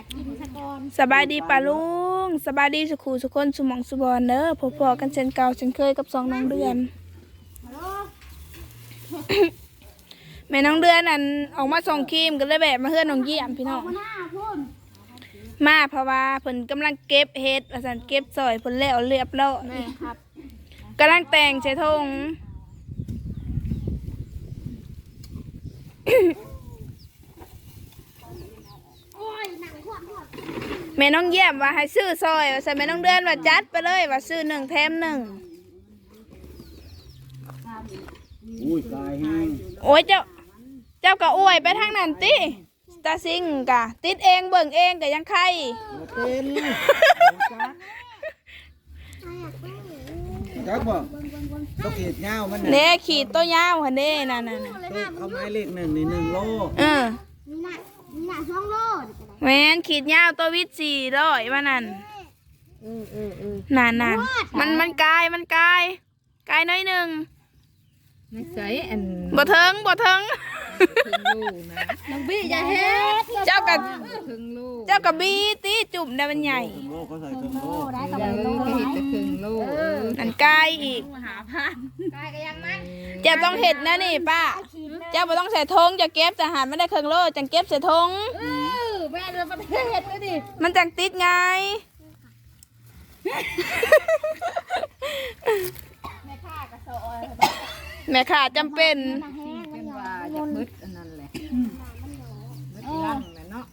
ากกินสะกอนสบายดีป่าลุงสบายดีสุขูสุคนสุหมองสุบอนเด้อพบพอกันเช่นเก่าเช่นเคยกับสองน้องเดือน ฮัลโหลแม่น้องเดือนนั่นออกมาส่งครีมก็เลยแบบมาเฮือนน้องเยี่ยมพี่น้องหัวหน้าพุ่นมาเพราะว่าเพิ่นกำลังเก็บเฮ็ดว่าซั่นเก็บซอยเพิ่นแล้วเรียบร้อยแม่ครับกำลังแต่งใส่ธง โอ้ยหนังขวดขวด แม่น้องเยี่ยมว่าให้ซื้อซอยว่าซั่นแม่น้องเดือนว่าจัดไปเลยว่าซื้อหนึ่งแถมหนึ่งอุ้ยกายแห้งโอ้ยเจ้าเจ้าก็อวยไปทางนั้นติตาซิงกะ ติดเองเบิ่งเองก็ยังไข่บ่เป็นจักบ่ต้องขีดยาวมันเน่น่ะขีดตัวยาวหั่นเด้นั่นน่ะน่ะตัวเขาไม้เลขหนึ่งนี่หนึ่งโลเออมีหนักมีหนักสองโลเดี๋ยวจะได้ แม่นขีดยาวตัววิทย์สี่ร้อยว่านั่นนั่นนั่นมันมันกลายมันกลายกลายน้อยหนึ่งไม่ใช่อันบ่เทิงบ่เทิงถึงลูกนะน้องบี้อย่าเฮ็ดเจ้ากับถึงลูกเจ้ากับบีตีจุ่มได้มันใหญ่ครึ่งโลเขาใส่ครึ่งโลได้กับเอโลอก็เห็นจะถึงลูกอันกายอีกกายก็ยังมันเจ้าต้องเห็ดนะนี่ป้าเจ้าบ่ต้องใส่ธงจะเก็บจะหันไม่ได้เครื่องโลจังเก็บใส่ธงเออ แม่เดินประเทศเลยดิมันจังติดไง แม่ข้ากระโซอยแม่ค่ะจำเป็นมาแห้งเป็นว่าจะมืดอันนั้นแหละมืดลังแหละเนาะ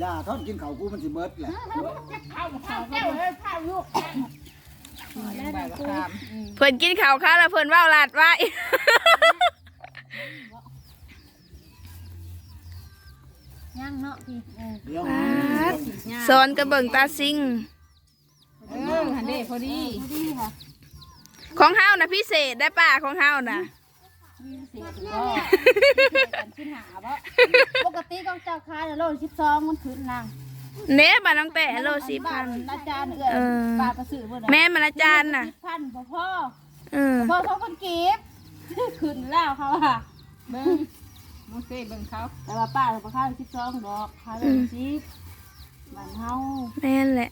อย่าทอดกินข้าวกูมันสิเบิดแหละข้าวข้าวเจ้าเลยข้าวลูกยังใบละคามเพิ่นกินข้าวข้าวแล้วเพิ่นว่าวลาดไว้ ย่างเนาะพี่เออเดี๋ยวสอนกระเบิ่งตาซิง เออฮันเด้พอดีดีค่ะของเฮานะพิเศษได้ป้าของเฮานะสิก็ขึ้นหาบ่ปกติของเจ้าค้าโลสิบสองมันขึ้นนางเน้มาตั้งแต่โลสี่พันอาจารย์เอื้อยเออปลาประสื่อบ่ได้แม่มันอาจารย์น่ะพันบ่พ่อเออพ่อเขาคนเก็บขึ้นแล้วเขาอะเบิ้ง มูเซ่เบิ้งเขาแต่ว่าป้าเขาข้าวสิบสองดอกข้าวเลยสิบบ้านเฮาแม่นแหละ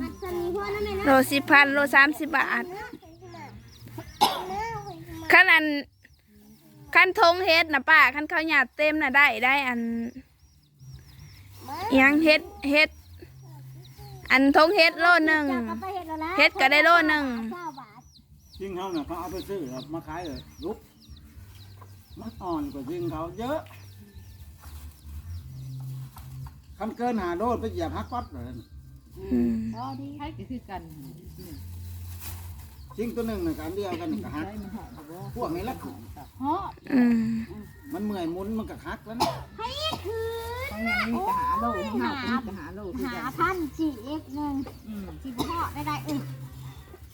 มันจะมีพ่อนั่นแหละโลสิบพันโลสามสิบบาทขั้นอันขั้นทงเฮ็ดนะป้าขั้นข้าวหยาดเต็มน่ะได้ได้อันอิหยังเฮ็ดเฮ็ดอันทงเฮ็ดโลหนึ่งเฮ็ดก็ได้โลหนึ่งเก้าบาทจริงเขาเนี่ยเขาเอาไปซื้อแล้วมาขายเลยลุก มันอ่อนกว่าจริงเขาเยอะคำเกินหาโดดไปเหยียบฮักก๊อตเลยอืมพอดีใช่คือกันจริงตัวหนึ่งในการเดียวกันกับฮักพวกนี้ละขึงฮอดอืมมันเมื่อยหมุนมันกับฮักแล้วนะให้คืนต้องยังมีจะหาโลกหาเป็นจะหาโลกคือหากันพันสี่เอ็กหนึ่งอืมสิบฮอดได้ได้เออ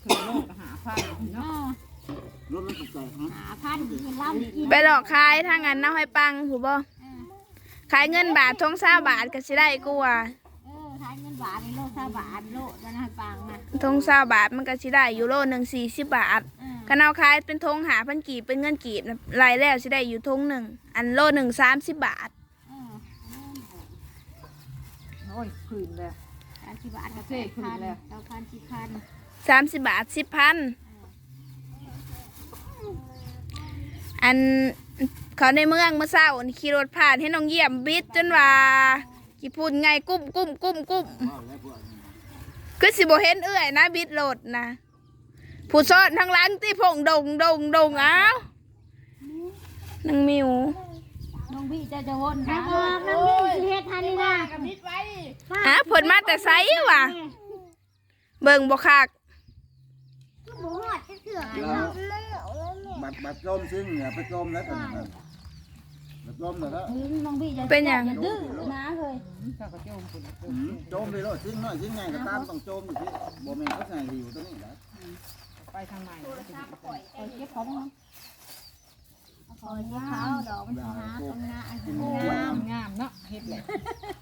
คือโลกหาพันเอเนาะ ไปหลอกขายทางอันน้าให้ปังหูบ่ขายเงินบาททงเศร้าบาทก็สิได้กูว่าเออขายเงินบาทในโลซาบาทโลจะน่าปังนะทงเศร้าบาทมันก็สิได้อยู่โลหนึ่งสี่สิบบาทเออคันเอาขายเป็นทงหาพันกีบเป็นเงินกีบนะรายแล้วสิได้อยู่ทงหนึ่งอันโลหนึ่งสามสิบบาทเออโอ้ยคืนเลยสามสิบบาทกับเซ่แปดขึ้นพันแล้วเก้าพันสิบพันสามสิบบาทสิบพัน อันเขาในเมืองเมื่อเช้านี่ขี่รถผ่านให้น้องเยี่ยมบิดจนว่ากี่พูดไงกุ้มกุ้มกุ้มกุ้มว่าแล้วพวกนี้คือสิบเห็นเอื้อยนะบิดรถนะผู้ซอดทางหล้างที่พงดงดงดงอ้าวนางมิวน้องบี้จะจะวนนะบอกน้องบี้สิเฮ็ดทันนี่นะกับนิดไว้อะผลมาแต่ไซว่ะ เบิ่งบ่คักหมูหอดจะเสือกเดี๋ยว บัดบัดจมซึ่งเนี่ยไปจมแล้วกันนะบัดจมเลยแล้วถึงน้องบี้จะเป็นหยังจะดื้อนะเฮ้ยก็กระโจมคุณอืมโจมเลยแล้วซึ่งน้อยซึ่งไงก็ตามต้องโจมอยู่ที่บ่แม่นเขาใส่อยู่ตรงนี้แหละไปทางไหนก็จะดีคอยเก็บของมั้ง คอยเก็บเขาดอกมันหาตรงหน้าอันงามงามเนาะเฮ็ดเลย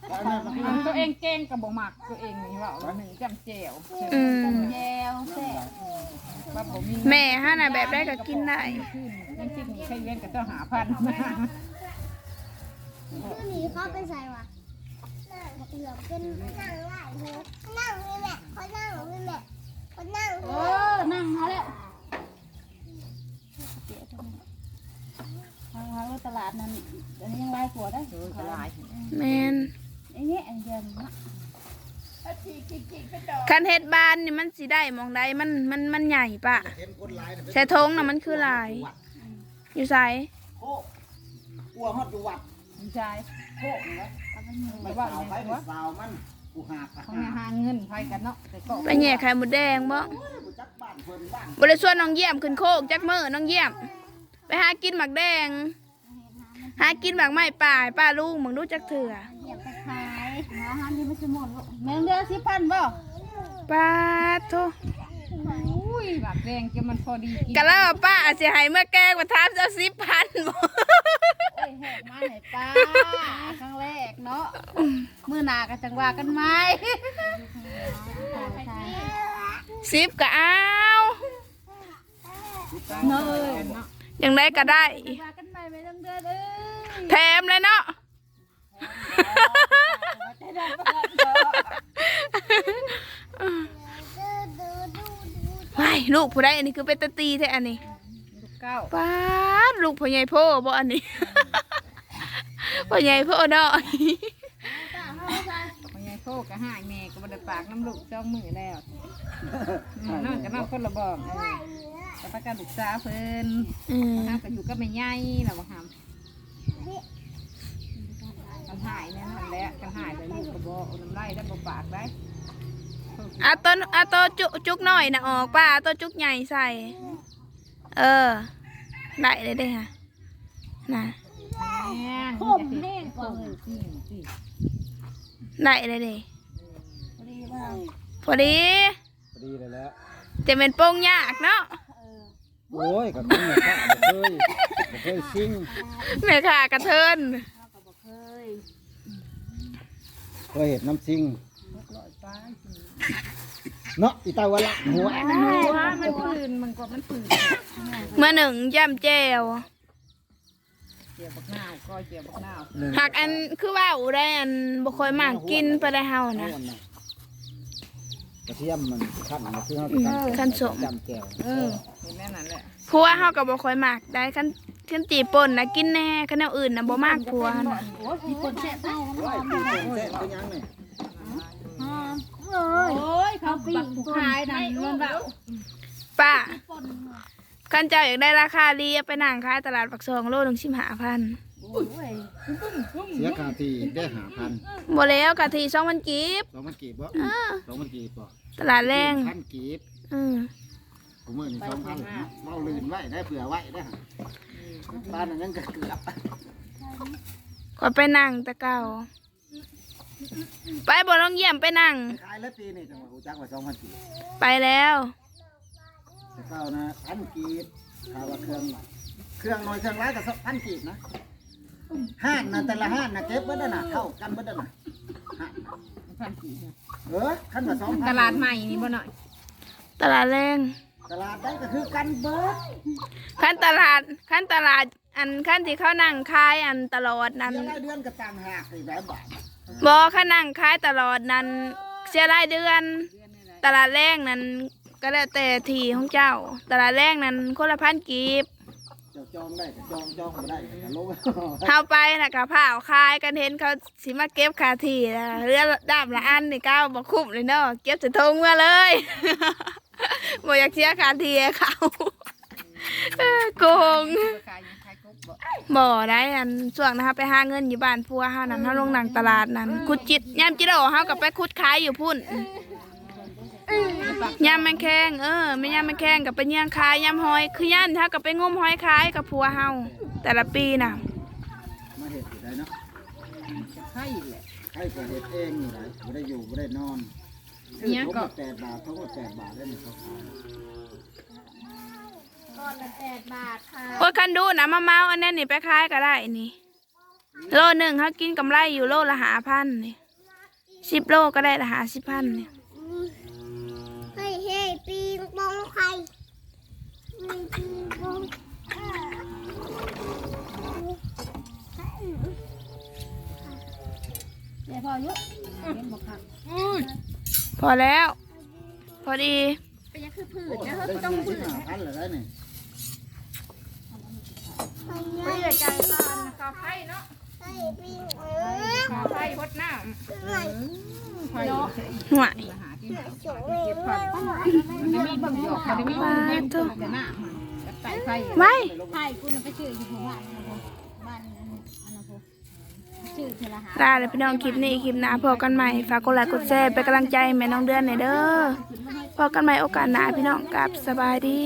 แล้วเนี่ยมันอันตัวเองเก่งกับบ่มักตัวเองนี่ว่าวันหนึ่งจำเจวอืมแจวแซ่บแม่ฮะน่ะแบบได้ก็กินได้ขึ้นยังคิมีใครเว้นกับเจ้าหาพันชื่อนี้เขาไปใส่วะเหลือเป็นนั่งไหลหูนั่งนี่แม่เขานั่งนี่แม่เขานั่งเออนั่งเขาแล้ว ทางทางตลาดนั้นอันนี้ยังไล่ขวดได้โดยกระลาย แมนไอ้นี่อันเดียวนะคันเฮ็ดบ้านนี่มันสิได้หมองใดมันมันมันใหญ่ปะ เห็นคนหลายน่ะใส่ทงน่ะมันคือหลาย อยู่ไสโคกกลัวฮอดอยู่วัดผู้ชายโคกนี่แหละไปไปว่าสาวในไปหัวสาวมันกูหาบเขาเนี่ยหาเงินไผกันเนาะแต่ก็ไปแย่ไข่มดแดงบ่กูจักบ้านเพิ่นบ้านบ่ได้ชวนน้องเยี่ยมขึ้นโคกจักมื้อน้องเยี่ยม ไปหากินหมักแดง หากินหมากไม้ป่าให้ป้าลุงมึงรู้จักเถื่อเหยียบไปขายหาหันที่มันจะหมดลูกแมงเดือสิพันบ่ป้าโทอุ้ยแบบแดงจะมันพอดีกินกะแล้วว่าป้าอาจสิให้เมื่อแกงมาทามเจ้าสิบพันบ่โอ้ยแหกมาให้ป้าครั้งแรกเนาะมื้อหน้าก็จังว่ากันไหมสิบก็เอาเนยเนาะอ ย่างไรก็ได้ว่ากันใหม่ไม่ต้องเดือดเอ้ยแถมเลยเนาะว้ายลูกผู้ใดอันนี้คือเป็นตะตีแท้อันนี้ลูกเก้าป้าดลูกพ่อใหญ่พ่อบ่อันนี้ พ่อใหญ่พ่อเนาะพ่อใหญ่โคกก็หายแม่ก็บ่ได้ปากน้ำลูกจ้องมือแล้วนั่นก็นั่งคนละบอกเออ แต่ประกันลูกสาวเพิ่นอืมห้ามก็อยู่ก็ไม่ใหญ่แล้วบ่ห้ามกันหายแน่นอนแหละกันหายเลยลูกก็บ่เอาน้ำลายได้บ่ปากได้เอาต้นเอาตัวจุจุกหน่อยนะออกป้าเอาตัวจุกใหญ่ใส่ เออ ได้เลยเด้ค่ะนะแม่งผมแห้งกว่าเออจริงจริงได้เลยเด้พอดีว่าพอดี พอดีเลยแล้ว จะเป็นโป้งยากเนาะ โอ้ยกับคุณเนี่ยข้าบ่เคยบ่เคยซิ่งแม่ค่ะกระเทินเราก็บ่เคยเคยเห็นน้ำซิ่งร้อยป้ายเนาะอีตาวะละหัวว่ามันพื้นมันก็มันพื้นเมื่อหนึ่งย่ำแจวเจียวบักนาวก็เจียวบักนาวหนึ่งหักอันคือว่าอูได้อันบ่ค่อยมากกินไปได้เฮานะ กระเทียมมันขั้นมาคือเฮาอืมขั้นสม จำแก้วเออเห็นแม่นั่นแหละผัวเฮาก็บ่ค่อยมากได้คันคันจีป่นนะกินแน่คันแนวอื่นน่ะบ่มากผัวน่ะโอ้ยมีคนแซ่บให้โอ้ยเป็นเส้นเป็นยังนี่อ่าเอ้ยโอ้ยเขาปีกผู้ขายนั่นมันแบบป้าปนคันเจ้าอยากได้ราคาดีเอาไปนั่งขายตลาดปักซองโลหนึง15,000โอ้ย เสียค่าที่ได้หาพันบ่แล้วกะที2,000กีบสองพันกีบบ่อ้าสองพันกีบบ่ตลาดแรงพันกีบอืมผมมือนี่สองพันเมาลื่นไว้ได้เผื่อไว้ได้ฮะบ้านนั้นยังก็เกือบก็ไปนั่งแต่เก่าไปบ่ต้องเยี่ยมไปนั่งขายแล้วปีนี่จังหวะกูจักว่าสองพันกีบไปแล้วแต่เก้านะพันกีบข่าวว่าเครื่อง เครื่องน้อยเครื่องร้ายกับพันกีบนะ ห้านนะแต่ละห้านนะเก็บเบิดนั่นน่ะเท่ากันเบิดนั่นน่ะห้านน่ะพันกี่เนี่ยเออขั้นว่าสองพันตลาดใหม่นี่บ่หน่อย ตลาดแรงตลาดได้ก็คือกันเบิดขั้นตลาดขั้นตลาดอันขั้นที่เขานั่งขายอันตลอดนั้นเดือนละเดือนก็ต่างหากอีกหลายบาทบอเขานั่งขายตลอดนั้นเสียรายเดือน ตลาดแรงนั้นก็แล้วแต่ที่ของเจ้า ตลาดแรงนั้นคนละพันกีบเจ้าจองได้ก็จองจองบ่ได้ก็ลงเข้าไปนะกับผ่าวขายกันเห็นเขาสิมาเก็บคาทีนะเรือดาบละอันนี่ก้าวบอกคุ้มเลยเนาะเก็บจะทงมาเลย บ่อยากเสียคาทีให้เขาเออโกงขายยังขายกบบ่บ่ได้อันช่วงนะคะไปหาเงินอยู่บ้านพัวเฮานั้นเฮาลงหนังตลาดนั้นคุดจิตยามจิโร่เฮาก็ไปคุดขายอยู่พุ่น ยามแมงแข้งเออไม่ยามแมงแข้งก็ไปย่างขายยามหอย คือย่านเฮาก็ไปงมหอยขายกับพัวเฮาแต่ละปีน่ะมาเห็ดอยู่ได้เนาะจะไข่แหละใครก็เห็ดเองอยู่ได้บ่ได้อยู่บ่ได้นอนซื้อทุกแปดบาททั้งหมดแปดบาทได้เนี่ยเขาขายก้อนละแปดบาทค่ะโอ้ยคันดูนะมาเมาอันนี้นี่ไปขายก็ได้นี่โลหนึ่งเขากินกำไรอยู่โลละหาพันนี่สิบโลก็ได้ละหาสิบพันนี่เเดี๋ยวพอเยอะเห็นบอกค่ะพอแล้ว พอดีเป็นยังคือผืโอ้นนะได้เฮ้ยต้องที่ผืนหาพันเลยได้นี่ไปไม่เยได้อะใจตอนกาไฟเนาะให้ปีนเออกาไฟพดน้หน่อยำไฟห่วยหาที่สวยเลยมันจะมีบางหยอกมันจะมีบางแง่ตัวจะหน้ามันกับไตไฟไว้ไทยกูน่ะไปชื่ออยู่ของบ้านนะพ่อบ้านอันนั้นพ่อชื่อเท ลาเลยพี่น้องคลิปนี้คลิปหน้าพอกันใหม่ฝากกดไลค์กดแชร์เป็นกำลังใจแม่น้องเดือนหน่อยเด้อพอกันใหม่โอกาสหน้าพี่น้องกลับสบายดี